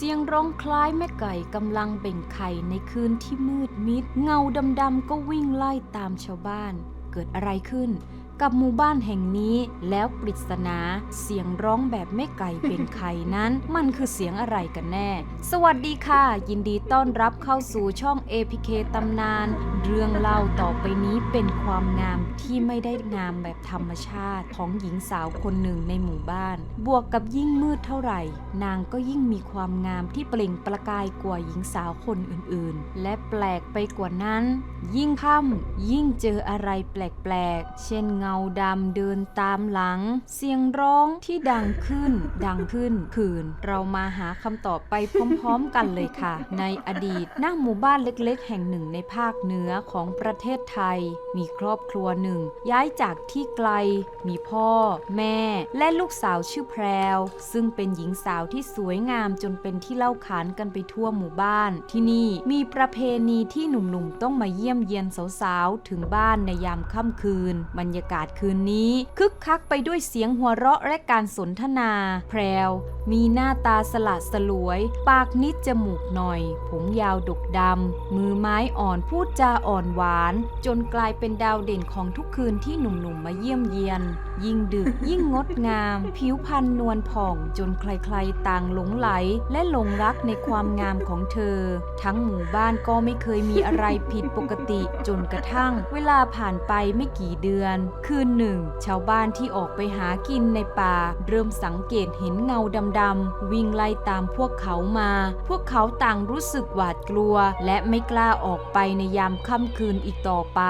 เสียงร้องคล้ายแม่ไก่กำลังเบ่งไข่ในคืนที่มืดมิด เงาดำๆก็วิ่งไล่ตามชาวบ้าน เกิดอะไรขึ้น กับหมู่บ้านแห่งนี้แล้วปริศนาเสียงร้องแบบแม่ไก่เบ่งไข่นั้น มันคือเสียงอะไรกันแน่ สวัสดีค่ะ ยินดีต้อนรับเข้าสู่ช่อง APK ตำนาน เรื่องเล่าต่อไปนี้เป็นความงามที่ไม่ได้งามแบบธรรมชาติของหญิงสาวคนหนึ่งในหมู่บ้าน บวกกับยิ่งมืดเท่าไหร่ นางก็ยิ่งมีความงามที่เปล่งประกายกว่าหญิงสาวคนอื่นๆ และแปลกไปกว่านั้น ยิ่งค่ำยิ่งเจออะไรแปลกๆ เช่นเงาาดำเดินตามหลัง เสียงร้องที่ดังขึ้น ดังขึ้นคืน เรามาหาคำตอบไปพร้อมๆกันเลยค่ะ ในอดีตหน้าหมู่บ้านเล็ก ๆ แห่งหนึ่งในภาคเหนือของประเทศไทย มีครอบครัวหนึ่ง ย้ายจากที่ไกล มีพ่อ แม่ และลูกสาวชื่อแพรว ซึ่งเป็นหญิงสาวที่สวยงามจนเป็นที่เล่าขานกันไปทั่วหมู่บ้าน ที่นี่มีประเพณีที่หนุ่มๆต้องมาเยี่ยมเยียนสาวๆถึงบ้านในยามค่ำคืน บรรยากาศคืนนี้ คึกคักไปด้วยเสียงหัวเราะและการสนทนา แพรว มีหน้าตาสละสลวย ปากนิดจมูกหน่อย ผมยาวดกดำ มือไม้อ่อนพูดจาอ่อนหวาน จนกลายเป็นดาวเด่นของทุกคืนที่หนุ่มๆมาเยี่ยมเยียน ยิ่งดึกยิ่งงดงาม ผิวพรรณนวลผ่องจนใครๆต่างหลงไหลและหลงรักในความงามของเธอ ทั้งหมู่บ้านก็ไม่เคยมีอะไรผิดปกติ จนกระทั่ง เวลาผ่านไปไม่กี่เดือน คืนหนึ่ง ชาวบ้านที่ออกไปหากินในป่า เริ่มสังเกตเห็นเงาดำๆวิ่งไล่ตามพวกเขามา พวกเขาต่างรู้สึกหวาดกลัว และไม่กล้าออกไปในยามค่ำคืนอีกต่อไป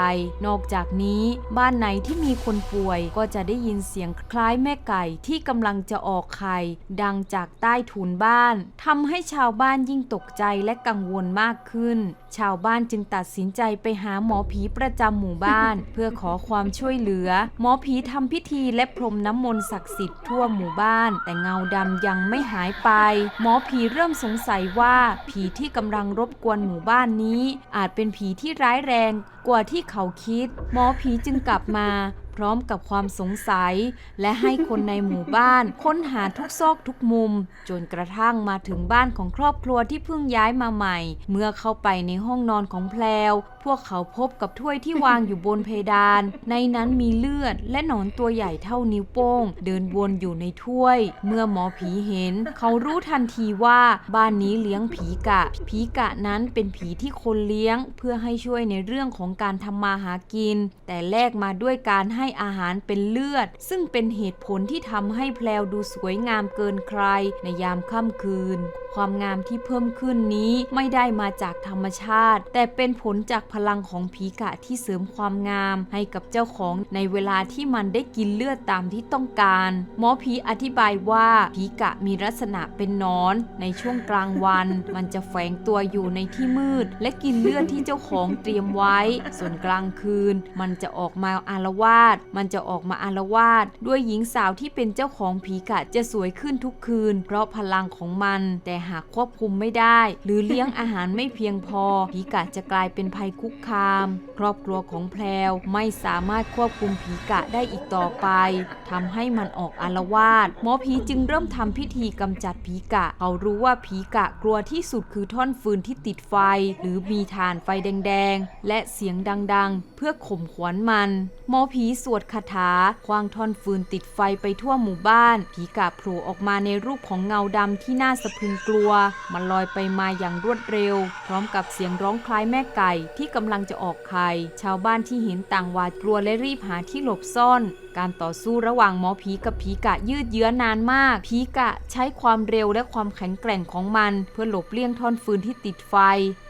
นอกจากนี้บ้านไหนที่มีคนป่วยก็จะได้ยินเสียงคล้ายแม่ไก่ที่กำลังจะออกไข่ดังจากใต้ถุนบ้านทำให้ชาวบ้านยิ่งตกใจและกังวลมากขึ้น ชาวบ้านจึงตัดสินใจไปหาหมอผีประจำหมู่บ้าน เพื่อขอความช่วยเหลือ หมอผีทำพิธีและพรมน้ำมนต์ศักดิ์สิทธิ์ทั่วหมู่บ้าน แต่เงาดำยังไม่หายไป หมอผีเริ่มสงสัยว่าผีที่กำลังรบกวนหมู่บ้านนี้ อาจเป็นผีที่ร้ายแรงกว่าที่เขาคิด หมอผีจึงกลับมา พร้อมกับความสงสัย และให้คนในหมู่บ้าน ค้นหาทุกซอกทุกมุม จนกระทั่งมาถึงบ้านของครอบครัวที่เพิ่งย้ายมาใหม่ เมื่อเข้าไปในห้องนอนของแพลว พวกเขาพบกับถ้วยที่วางอยู่บนเพดาน ในนั้นมีเลือด และหนอนตัวใหญ่เท่านิ้วโป้ง เดินวนอยู่ในถ้วย เมื่อหมอผีเห็น เขารู้ทันทีว่าบ้านนี้เลี้ยงผีกะ ผีกะนั้นเป็นผีที่คนเลี้ยง เพื่อให้ช่วยในเรื่องของการทำมาหากิน แต่แลกมาด้วยการให้อาหารเป็นเลือด ซึ่งเป็นเหตุผลที่ทำให้แพลวดูสวยงามเกินใครในยามค่ำคืนความงามที่เพิ่มขึ้นนี้ไม่ได้มาจากธรรมชาติ แต่เป็นผลจากพลังของผีกะที่เสริมความงาม ให้กับเจ้าของในเวลาที่มันได้กินเลือดตามที่ต้องการ หมอผีอธิบายว่าผีกะมีลักษณะเป็นนอน ในช่วงกลางวัน มันจะแฝงตัวอยู่ในที่มืด และกินเลือดที่เจ้าของเตรียมไว้ ส่วนกลางคืน มันจะออกมาอารวาสมันจะออกมาอารวาสด้วยหญิงสาวที่เป็นเจ้าของผีกะจะสวยขึ้นทุกคืน เพราะพลังของมันแต่หากควบคุมไม่ได้ หรือเลี้ยงอาหารไม่เพียงพอ ผีกะจะกลายเป็นภัยคุกคาม ครอบครัวของแพรวไม่สามารถควบคุมผีกะได้อีกต่อไปทำให้มันออกอารวาสหมอผีจึงเริ่มทำพิธีกำจัดผีกะ เขารู้ว่าผีกะกลัวที่สุดคือท่อนฟืนที่ติดไฟ หรือมีถ่านไฟแดงๆ และเสียงดังๆ เพื่อข่มขวัญมันหมอผีสวดคาถาควางท่อนฟืนติดไฟไปทั่วหมู่บ้าน ผีกะโผล่ออกมาในรูปของเงาดำที่น่าสะพรึงกลัว มันลอยไปมาอย่างรวดเร็ว พร้อมกับเสียงร้องคล้ายแม่ไก่ที่กำลังจะออกไข่ชาวบ้านที่เห็นต่างหวาดกลัวและรีบหาที่หลบซ่อน การต่อสู้ระหว่างหมอผีกับผีกะยืดเยื้อนานมาก ผีกะใช้ความเร็วและความแข็งแกร่งของมัน เพื่อหลบเลี่ยงท่อนฟืนที่ติดไฟ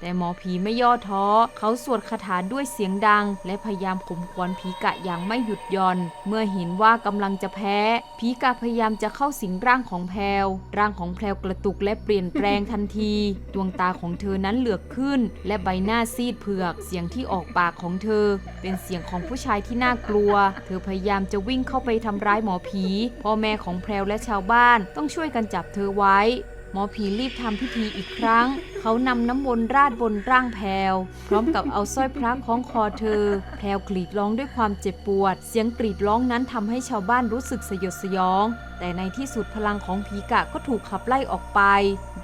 แต่หมอผีไม่ย่อท้อ เขาสวดคาถาด้วยเสียงดัง และพยายามข่มขวัญผีกะอย่างไม่หยุดย่อน เมื่อเห็นว่ากำลังจะแพ้ผีกะพยายามจะเข้าสิงร่างของแพรวร่างของแพรวกระตุกและปลี่ยนแปลงทันที ดวงตาของเธอนั้นเหลือกขึ้น และใบหน้าซีดเผือก เสียงที่ออกปากของเธอ เป็นเสียงของผู้ชายที่น่ากลัว เธอพยายามจะวิ่งเข้าไปทำร้ายหมอผี พ่อแม่ของแพรวและชาวบ้านต้องช่วยกันจับเธอไว้ หมอผีรีบทำพิธีอีกครั้งเขานำน้ำมนต์ราดบนร่างแพรวพร้อมกับเอาสร้อยพระคล้องคอเธอ แพรวกรีดร้องด้วยความเจ็บปวด เสียงกรีดร้องนั้นทำให้ชาวบ้านรู้สึกสยดสยอง แต่ในที่สุดพลังของผีกะก็ถูกขับไล่ออกไป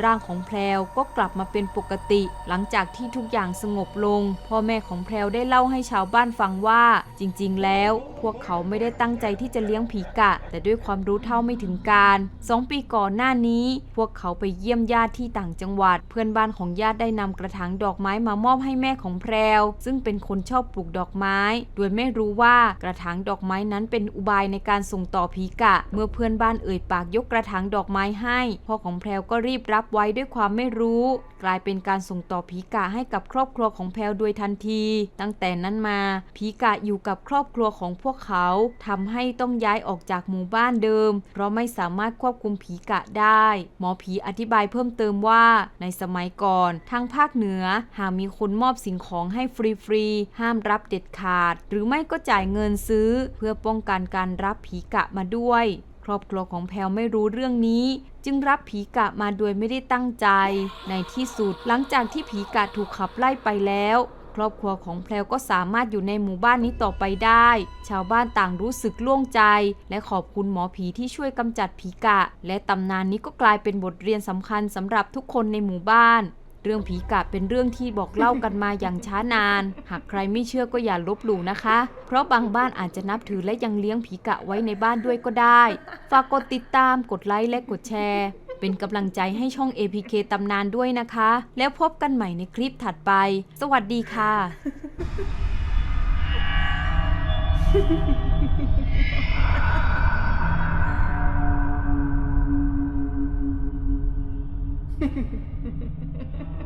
ร่างของแพรวก็กลับมาเป็นปกติ หลังจากที่ทุกอย่างสงบลง พ่อแม่ของแพรวได้เล่าให้ชาวบ้านฟังว่า จริง ๆ แล้ว พวกเขาไม่ได้ตั้งใจที่จะเลี้ยงผีกะ แต่ด้วยความรู้เท่าไม่ถึงการสองปีก่อนหน้านี้ พวกเขาไปเยี่ยมญาติที่ต่างจังหวัดเพื่อนบ้านของญาติได้นำกระถางดอกไม้มามอบให้แม่ของแพรว ซึ่งเป็นคนชอบปลูกดอกไม้ โดยไม่รู้ว่ากระถางดอกไม้นั้นเป็นอุบายในการส่งต่อผีกะ เมื่อเพื่อนบ้านเอ่ยปากยกกระถางดอกไม้ให้พ่อของแพรวก็รีบรับไว้ด้วยความไม่รู้ กลายเป็นการส่งต่อผีกะให้กับครอบครัวของแพรวโดยทันที ตั้งแต่นั้นมาผีกะอยู่กับครอบครัวของพวกเขาทำให้ต้องย้ายออกจากหมู่บ้านเดิม เพราะไม่สามารถควบคุมผีกะได้ หมอผีอธิบายเพิ่มเติมว่าในสมัยก่อน ทางภาคเหนือ หากมีคนมอบสิ่งของให้ฟรีๆ ห้ามรับเด็ดขาด หรือไม่ก็จ่ายเงินซื้อ เพื่อป้องกันการรับผีกะมาด้วย ครอบครัวของแพลวไม่รู้เรื่องนี้จึงรับผีกะมาโดยไม่ได้ตั้งใจ ในที่สุดหลังจากที่ผีกะถูกขับไล่ไปแล้ว ครอบครัวของแพลวก็สามารถอยู่ในหมู่บ้านนี้ต่อไปได้ ชาวบ้านต่างรู้สึกโล่งใจ และขอบคุณหมอผีที่ช่วยกำจัดผีกะ และตำนานนี้ก็กลายเป็นบทเรียนสำคัญสำหรับทุกคนในหมู่บ้านเรื่องผีกะเป็นเรื่องที่บอกเล่ากันมาอย่างช้านาน หากใครไม่เชื่อก็อย่าลบหลู่นะคะ เพราะบางบ้านอาจจะนับถือและยังเลี้ยงผีกะไว้ในบ้านด้วยก็ได้ ฝากกดติดตาม กดไลค์และกดแชร์ เป็นกำลังใจให้ช่อง APK ตำนานด้วยนะคะ แล้วพบกันใหม่ในคลิปถัดไป สวัสดีค่ะ Ha ha ha ha ha.